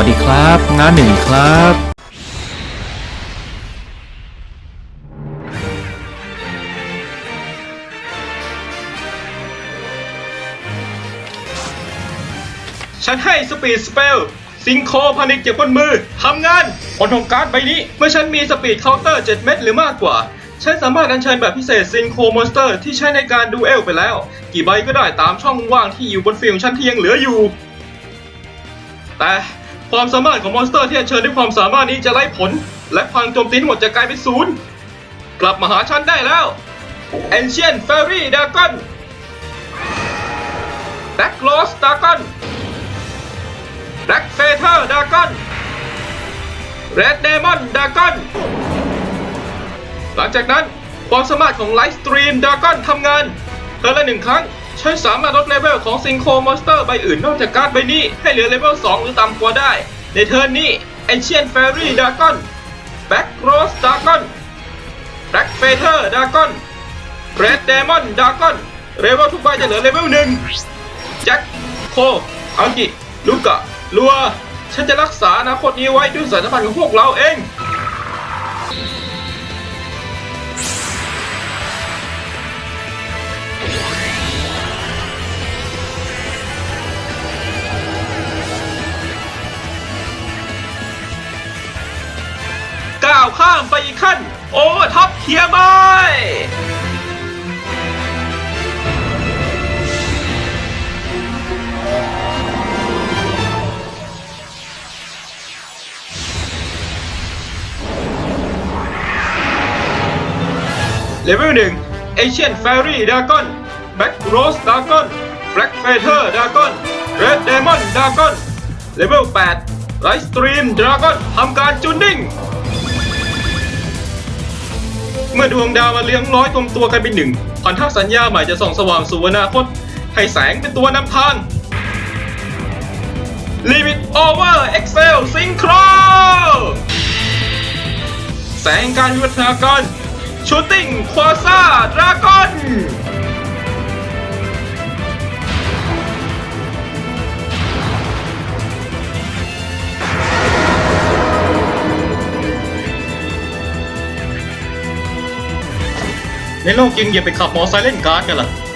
วัสดีครับงานหนึ่งครับฉันให้สปีดสเปลซิงโคพานิกจากบนมือทำงานบนของการ์ดใบนี้ เมื่อฉันมีสปีดเคาน์เตอร์ 7 เม็ดหรือมากกว่า ฉันสามารถอัญเชิญแบบพิเศษซิงโคมอนสเตอร์ที่ใช้ในการดูเอลไปแล้ว กี่ใบก็ได้ตามช่องว่างที่อยู่บนฟิลของฉันที่ยังเหลืออยู่ แต่ ความสามารถของมอนสเตอร์ที่อัญเชิญด้วยความสามารถนี้จะไร้ผล และพลังโจมตีทั้งหมดจะกลายเป็นศูนย์กลับมาหาฉันได้แล้ว Ancient Fairy Dragon Black Rose Dragon แบล็กเฟเธอร์ดากอนเรดเดมอนดากอนหลังจากนั้นความสามารถของไลท์สตรีมดากอนทำงานเทิร์นละหนึ่งครั้ง ฉันสามารถลดเลเวลของซิงโคมอนสเตอร์ใบอื่นนอกจากการ์ดใบนี้ ให้เหลือเลเวล2หรือต่ำกว่าได้ ในเทิร์นนี้ Ancient Fairy Dragon Black Rose Dragon Black Feather Dragon Red Demon Dragon เลเวลทุกใบจะเหลือเลเวลหนึ่งแจ็คโคอังกิลูกะลัว ฉันจะรักษาอนาคตนี้ไว้ด้วยสายสัมพันธ์ของพวกเราเองามไปอีกขั้น โอเวอร์ท็อปเทียบายเลเวลหนึ่งเอเชียนแฟรี่ดากอนแบ็กโรสดากอนแบล็กเฟเธอร์ดากอนเรดเดมอนดากอนเลเวล8ไลท์สตรีมดรากอนทำการโจ วงดาวมาเลี้ยงร้อยตรงตัวกันเป็นหนึ่งพันธสัญญาใหม่จะส่องสว่างสู่อนาคตให้แสงเป็นตัวนำทาง Limit Over Excel Synchro แสงการวิวัฒนาการชูตติ้ ในโลกจริงอย่าไปขับมอไซค์เล่นการ์ดกันล่ะ